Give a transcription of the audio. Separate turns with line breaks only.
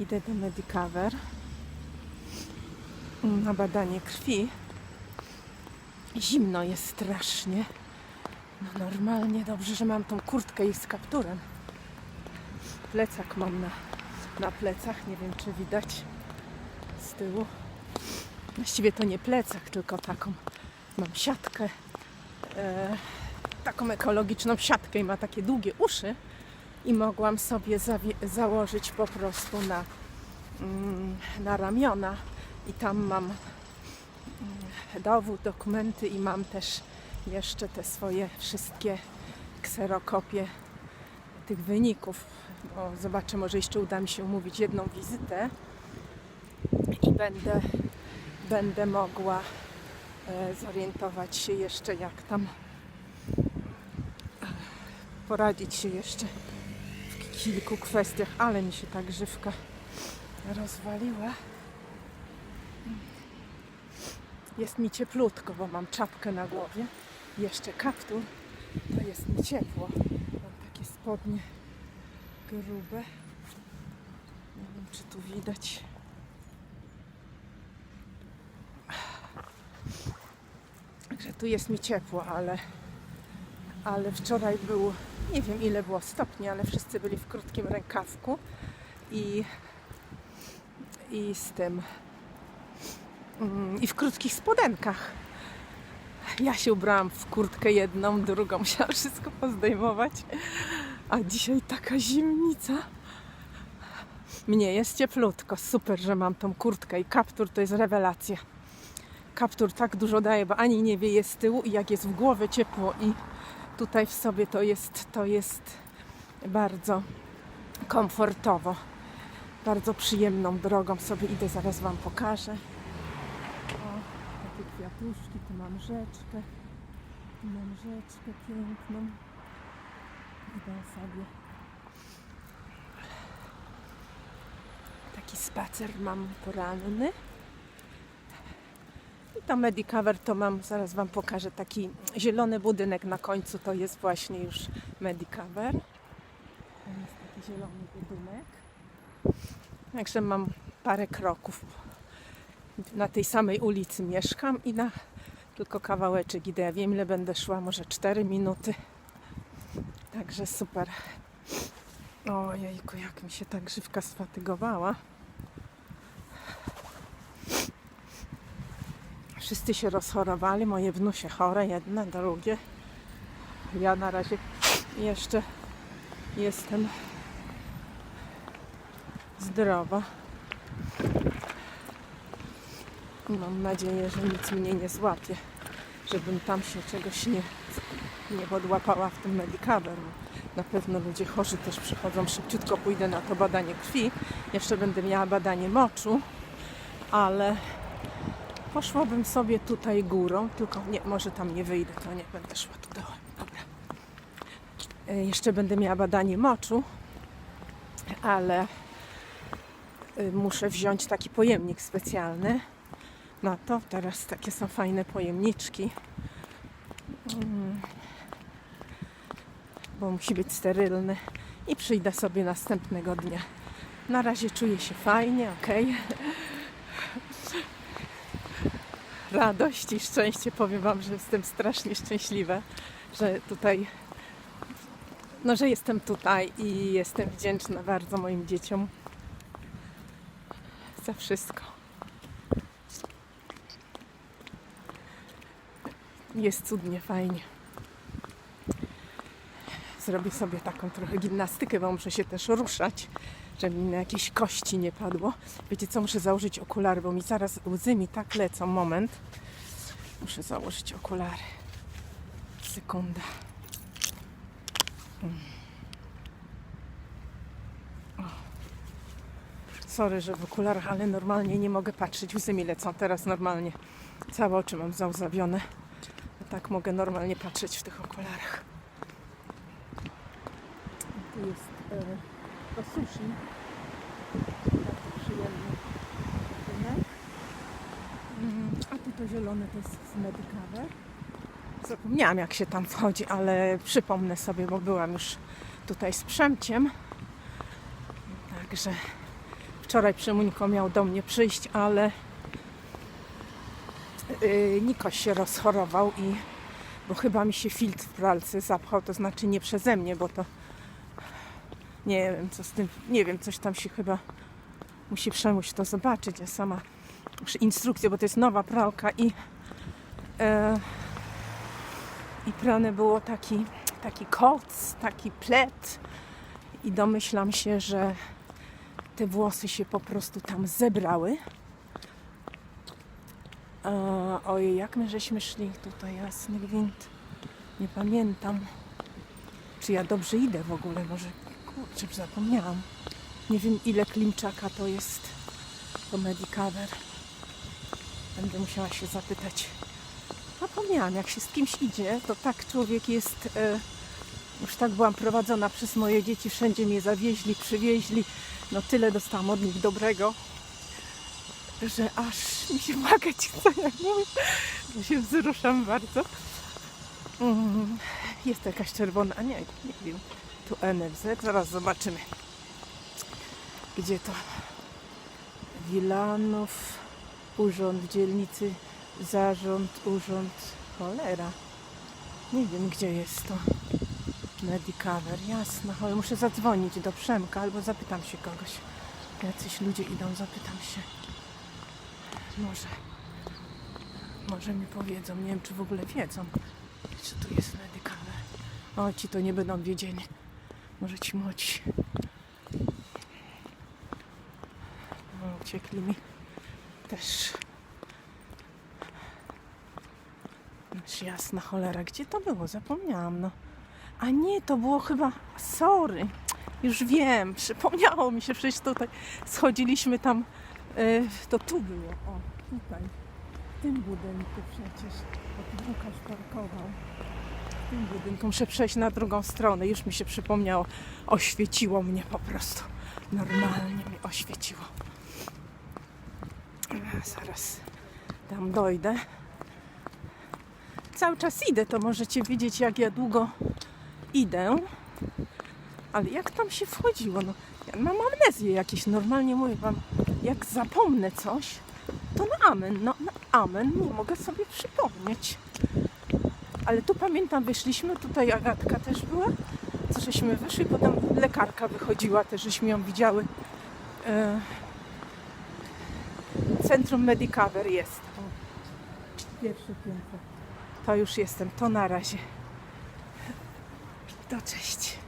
Idę do Medicover na badanie krwi. Zimno jest strasznie. No normalnie dobrze, że mam tą kurtkę i z kapturem. Plecak mam na, na plecach, nie wiem czy widać z tyłu. Właściwie to nie plecak, tylko taką mam siatkę. E, taką ekologiczną siatkę i ma takie długie uszy i mogłam sobie założyć po prostu na, mm, na ramiona. I tam mam mm, dowód, dokumenty i mam też jeszcze te swoje wszystkie kserokopie tych wyników, bo zobaczę, może jeszcze uda mi się umówić jedną wizytę i będę, będę mogła e, zorientować się jeszcze jak tam e, poradzić się jeszcze kilku kwestiach, ale mi się ta grzywka rozwaliła. Jest mi cieplutko, bo mam czapkę na głowie. Jeszcze kaptur, to jest mi ciepło. Mam takie spodnie grube. Nie wiem, czy tu widać. Także tu jest mi ciepło, ale, ale wczoraj był, nie wiem ile było stopni, ale wszyscy byli w krótkim rękawku i, i z tym mm, i w krótkich spodenkach. Ja się ubrałam w kurtkę jedną, drugą, musiałam wszystko pozdejmować. A dzisiaj taka zimnica. Mnie jest cieplutko, super, że mam tą kurtkę i kaptur to jest rewelacja. Kaptur tak dużo daje, bo ani nie wieje z tyłu i jak jest w głowie ciepło i tutaj w sobie to jest, to jest bardzo komfortowo. Bardzo przyjemną drogą sobie idę, zaraz Wam pokażę. O, takie kwiatuszki, tu mam rzeczkę. Tu mam rzeczkę piękną. Idę sobie. Taki spacer mam poranny. To Medicover to mam, zaraz Wam pokażę, taki zielony budynek na końcu to jest właśnie już Medicover. To jest taki zielony budynek. Także mam parę kroków. Na tej samej ulicy mieszkam i na tylko kawałeczek idę. Ja wiem ile będę szła, może 4 minuty. Także super. Ojejku, jak mi się ta grzywka sfatygowała. Wszyscy się rozchorowali, moje wnusie chore, jedne, drugie. Ja na razie jeszcze jestem zdrowa. Mam nadzieję, że nic mnie nie złapie, żebym tam się czegoś nie, nie podłapała w tym Medicover. Na pewno ludzie chorzy też przychodzą. Szybciutko pójdę na to badanie krwi. Jeszcze będę miała badanie moczu, ale poszłabym sobie tutaj górą, tylko nie, może tam nie wyjdę, to nie będę szła tu. Dobra. E, Jeszcze będę miała badanie moczu, ale y, muszę wziąć taki pojemnik specjalny na to. Teraz takie są fajne pojemniczki. Mm. Bo musi być sterylny i przyjdę sobie następnego dnia. Na razie czuję się fajnie, ok. Radość i szczęście powiem Wam, że jestem strasznie szczęśliwa, że tutaj, no, że jestem tutaj i jestem wdzięczna bardzo moim dzieciom za wszystko. Jest cudnie, fajnie. Zrobię sobie taką trochę gimnastykę, bo muszę się też ruszać, żeby mi na jakieś kości nie padło. Wiecie co, muszę założyć okulary, bo mi zaraz łzy mi tak lecą. Moment. Muszę założyć okulary. Sekunda. Mm. Sorry, że w okularach, ale normalnie nie mogę patrzeć. Łzy mi lecą teraz normalnie. Całe oczy mam załzawione. Tak mogę normalnie patrzeć w tych okularach. Jest to sushi. Bardzo przyjemny budynek. Mm, A tu to zielone to jest z Medicover. Zapomniałam jak się tam wchodzi, ale przypomnę sobie, bo byłam już tutaj z Przemciem. Także Wczoraj Przemuńko miał do mnie przyjść, ale yy, Nikoś się rozchorował i bo chyba mi się filtr w pralce zapchał, to znaczy nie przeze mnie, bo to nie wiem co z tym, nie wiem, coś tam się chyba musi Przemuś to zobaczyć, ja sama instrukcję, bo to jest nowa pralka i e, i prane było taki, taki koc, taki plet i domyślam się, że te włosy się po prostu tam zebrały. E, ojej, jak my żeśmy szli tutaj, jasny gwint. Nie pamiętam. Czy ja dobrze idę w ogóle? Może, kurczę, zapomniałam. Nie wiem, ile klimczaka to jest to Medicover. Będę musiała się zapytać. Zapomniałam, jak się z kimś idzie, to tak człowiek jest... E, już tak byłam prowadzona przez moje dzieci, wszędzie mnie zawieźli, przywieźli. No tyle dostałam od nich dobrego, że aż mi się płakać chce, jak mówię. Ja się wzruszam bardzo. Mm, Jest jakaś czerwona, nie, nie wiem. Tu NFZ, zaraz zobaczymy. Gdzie to? Wilanów, urząd dzielnicy, zarząd, urząd, cholera. Nie wiem, gdzie jest to. Medicover, jasno. Ale muszę zadzwonić do Przemka albo zapytam się kogoś. Jacyś ludzie idą, zapytam się. Może. Może mi powiedzą. Nie wiem, czy w ogóle wiedzą, czy tu jest Medicover. O, ci to nie będą wiedzieli. Może ci młodzi. O, uciekli mi. Też. Noż Jasna cholera, gdzie to było? Zapomniałam, no. A nie, to było chyba. Sorry. Już wiem, przypomniało mi się, przecież tutaj schodziliśmy tam. e, to tu było. O, tutaj. W tym budynku przecież. Bo tu Łukasz parkował. Tym budynku. Muszę przejść na drugą stronę. Już mi się przypomniało. Oświeciło mnie po prostu. Normalnie mnie oświeciło. Zaraz tam dojdę. Cały czas idę, to możecie widzieć, jak ja długo idę. Ale jak tam się wchodziło? No, ja mam amnezję jakieś. Normalnie mówię wam, jak zapomnę coś, to na amen. No, na amen nie mogę sobie przypomnieć. Ale tu pamiętam, wyszliśmy, tutaj Agatka też była, co żeśmy wyszli, potem lekarka wychodziła, też żeśmy ją widziały. E, Centrum Medicover jest. Pierwsze piętro. To już jestem, to na razie. To cześć.